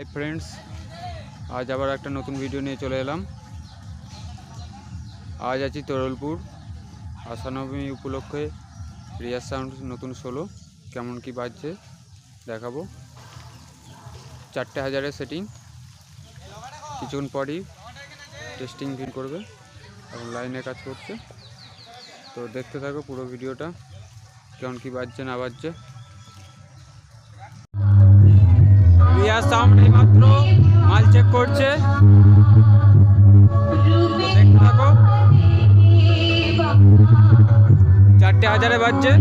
Hi friends আজ আবার একটা নতুন ভিডিও নিয়ে চলে এলাম। আজ আছি তরলপুর আশানবমী উপলক্ষে রিয়ার সাউন্ড নতুন ষোলো কেমন কি বাজছে দেখাবো। চারটে হাজারের সেটিং কিছুক্ষণ পরই টেস্টিং ভিন করবে এখন লাইনে কাজ করছে। তো দেখতে থাকো পুরো ভিডিওটা কেমন কি বাজছে না বাজছে। রিয়া সাউন্ড এইমাত্র মাল চেক করছে। চারটে হাজারে বাজছে।